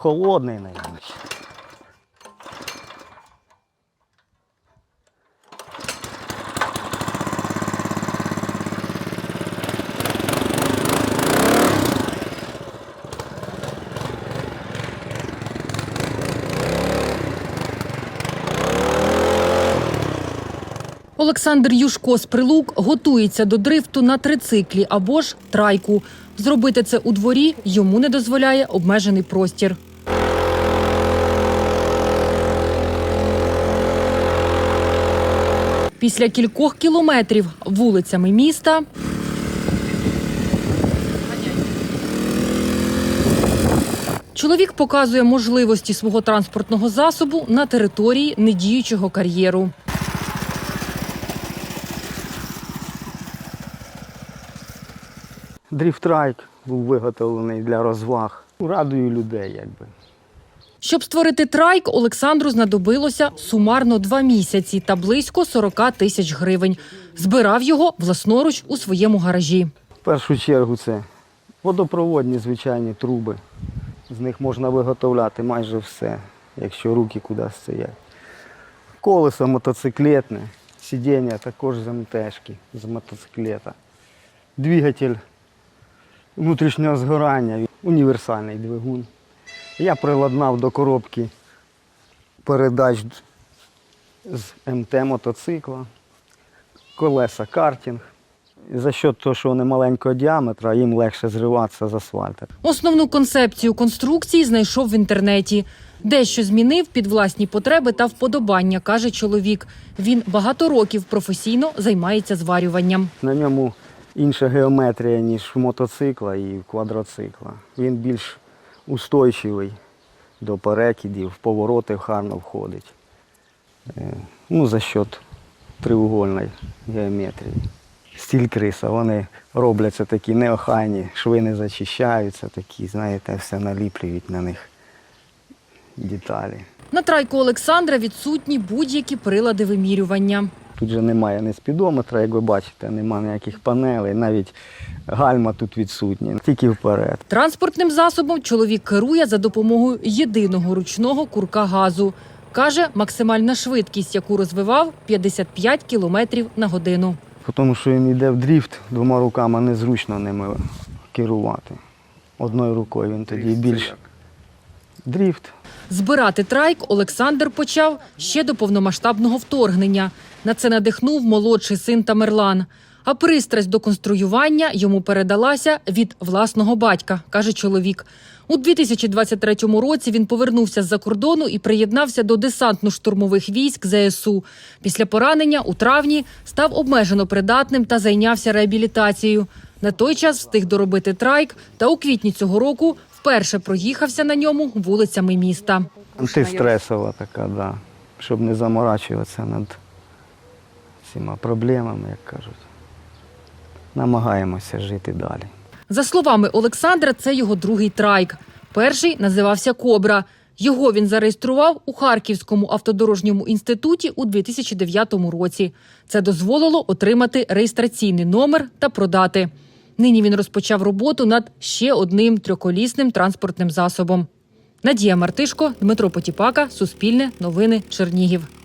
Холодний, мабуть. Олександр Юшко з Прилук готується до дрифту на трициклі або ж трайку. Зробити це у дворі йому не дозволяє обмежений простір. Після кількох кілометрів вулицями міста чоловік показує можливості свого транспортного засобу на території недіючого кар'єру. Дріфтрайк був виготовлений для розваг. Радую людей, якби. Щоб створити трайк, Олександру знадобилося сумарно два місяці та близько 40 тисяч гривень. Збирав його власноруч у своєму гаражі. В першу чергу це водопроводні звичайні труби. З них можна виготовляти майже все, якщо руки кудись стоять. Колесо мотоциклетне, сидіння також з МТшки, з мотоциклета. Двигатель внутрішнього згорання, універсальний двигун. Я приладнав до коробки передач з МТ мотоцикла, колеса картинг. За счет того, що вони маленького діаметра, їм легше зриватися з асфальту. Основну концепцію конструкції знайшов в інтернеті. Дещо змінив під власні потреби та вподобання, каже чоловік. Він багато років професійно займається зварюванням. На ньому інша геометрія, ніж в мотоцикла і в квадроцикла. Він більш устойчивий до перекидів, в повороти гарно входить. Е, Ну, за счет треугольної геометрії. Стіль криса, вони робляться такі неохайні, шви не зачищаються, такі, знаєте, все наліплюють на них деталі. На трайку Олександра відсутні будь-які прилади вимірювання. Тут же немає ні спідометра, як ви бачите, немає ніяких панелей, навіть гальма тут відсутні, тільки вперед. Транспортним засобом чоловік керує за допомогою єдиного ручного курка газу. Каже, максимальна швидкість, яку розвивав 55 кілометрів на годину. Тому що він йде в дріфт, двома руками незручно ними керувати. Одною рукою він тоді більш. Дріфт. Збирати трайк Олександр почав ще до повномасштабного вторгнення. На це надихнув молодший син Тамерлан. А пристрасть до конструювання йому передалася від власного батька, каже чоловік. У 2023 році він повернувся з-за кордону і приєднався до десантно-штурмових військ ЗСУ. Після поранення у травні став обмежено придатним та зайнявся реабілітацією. На той час встиг доробити трайк та у квітні цього року вперше проїхався на ньому вулицями міста. Антистресова така, да. Щоб не заморачуватися над цими проблемами, як кажуть. Намагаємося жити далі. За словами Олександра, це його другий трайк. Перший називався Кобра. Його він зареєстрував у Харківському автодорожньому інституті у 2009 році. Це дозволило отримати реєстраційний номер та продати. Нині він розпочав роботу над ще одним трьохколісним транспортним засобом. Надія Мартишко, Дмитро Потіпака, Суспільне, Новини, Чернігів.